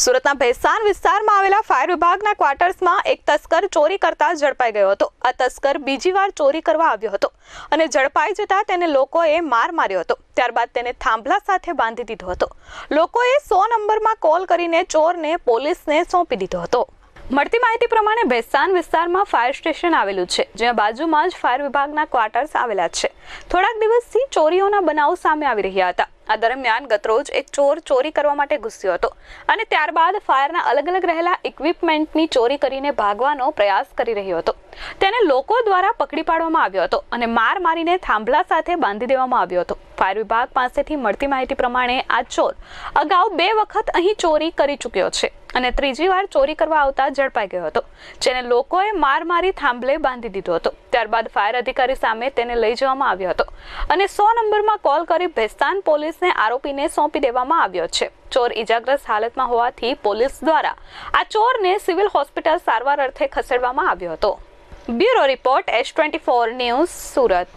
સુરતના ભેસાન વિસ્તારમાં આવેલા ફાયર વિભાગના ક્વાર્ટર્સમાં એક તસ્કર ચોરી કરતા ઝડપાઈ ગયો હતો. આ તસ્કર બીજી વાર ચોરી કરવા આવ્યો હતો અને ઝડપાઈ જતા તેને લોકોએ માર માર્યો હતો. ત્યારબાદ તેને થાંભલા સાથે બાંધી દીધો હતો. લોકોએ સો નંબરમાં કોલ કરીને ચોરને પોલીસને સોંપી દીધો હતો. મળતી માહિતી પ્રમાણે બેસાન વિસ્તારમાં ફાયર સ્ટેશન આવેલું છે, જ્યાં બાજુમાં જ ફાયર વિભાગના ક્વાર્ટર્સ આવેલા છે. થોડાક દિવસથી ચોરીઓના બનાવો સામે આવી રહ્યા હતા. આ દરમિયાન ગતરોજ એક ચોર ચોરી કરવા માટે ઘૂસ્યો હતો અને ત્યારબાદ ફાયરના અલગ અલગ રહેલા ઇક્વિપમેન્ટની ચોરી કરીને ભાગવાનો પ્રયાસ કરી રહ્યો હતો. તેને લોકો દ્વારા પકડી પાડવામાં આવ્યો હતો અને માર મારીને થાંભલા સાથે બાંધી દેવામાં આવ્યો હતો. ફાયર વિભાગ પાસેથી મળતી માહિતી પ્રમાણે આ ચોર અગાઉ બે વખત અહીં ચોરી કરી ચૂક્યો છે અને ત્રીજી વાર ચોરી કરવા આવતા ઝડપાઈ ગયો હતો, જેને લોકોએ માર મારી થાંભલે બાંધી દીધો હતો. ત્યારબાદ ફાયર અધિકારી સામે તેને લઈ જવામાં આવ્યો હતો અને સો નંબરમાં કોલ કરી ભેસ્તાન પોલીસને આરોપીને સોંપી દેવામાં આવ્યો છે. ચોર ઇજાગ્રસ્ત હાલતમાં હોવાથી પોલીસ દ્વારા આ ચોરને સિવિલ હોસ્પિટલ સારવાર અર્થે ખસેડવામાં આવ્યો હતો. Bureau report S twenty four news Surat.